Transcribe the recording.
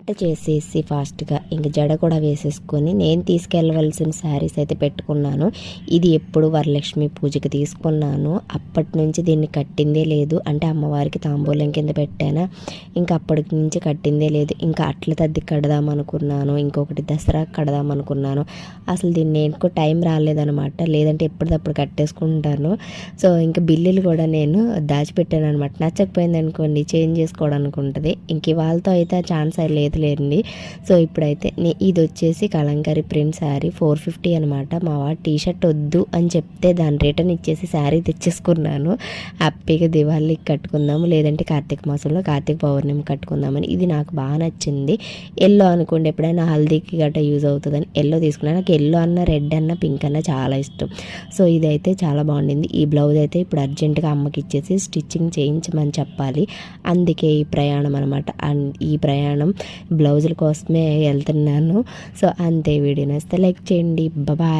వంట చేసేసి ఫాస్ట్గా ఇంక జడ కూడా వేసేసుకొని నేను తీసుకెళ్ళవలసిన శారీస్ అయితే పెట్టుకున్నాను. ఇది ఎప్పుడు వరలక్ష్మి పూజకి తీసుకున్నాను. అప్పటి నుంచి దీన్ని కట్టిందే లేదు. అంటే అమ్మవారికి తాంబూలం కింద పెట్టానా? ఇంకా అప్పటి నుంచి కట్టిందే లేదు. ఇంకా అట్ల తద్ది కడదాం అనుకున్నాను ఇంకొకటి దసరా కడదాం అనుకున్నాను అసలు దీన్ని నేను టైం రాలేదనమాట లేదంటే ఎప్పటిదప్పుడు కట్టేసుకుంటాను. సో ఇంకా బిల్లులు కూడా నేను దాచిపెట్టాను అనమాట నచ్చకపోయింది అనుకోండి చేంజ్ చేసుకోవడానికి ఉంటుంది ఇంక వాళ్ళతో అయితే ఛాన్స్ లేదు. లేదండి సో ఇప్పుడైతే ఇది వచ్చేసి Kalamkari print sari four fifty అనమాట. మా వాడు టీ షర్ట్ వద్దు అని చెప్తే దాన్ని రిటర్న్ ఇచ్చేసి శారీ తెచ్చేసుకున్నాను. హ్యాపీగా దివాళీకి కట్టుకుందాము. లేదంటే కార్తీక మాసంలో కార్తీక పౌర్ణమి కట్టుకుందామని. ఇది నాకు బాగా నచ్చింది. ఎల్లో అనుకోండి ఎప్పుడైనా హల్దీకి గట్రా యూజ్ అవుతుందని ఎల్లో తీసుకున్నాను నాకు ఎల్లో అన్న రెడ్ అన్న పింక్ అన్న చాలా ఇష్టం. సో ఇదైతే చాలా బాగుండింది. ఈ బ్లౌజ్ అయితే ఇప్పుడు అర్జెంటుగా అమ్మకి ఇచ్చేసి స్టిచ్చింగ్ చేయించమని చెప్పాలి. అందుకే ఈ ప్రయాణం అనమాట. ఈ ప్రయాణం బ్లౌజుల కోసమే వెళ్తున్నాను. సో అంతే వీడియో నచ్చితే లైక్ చేయండి. బాయ్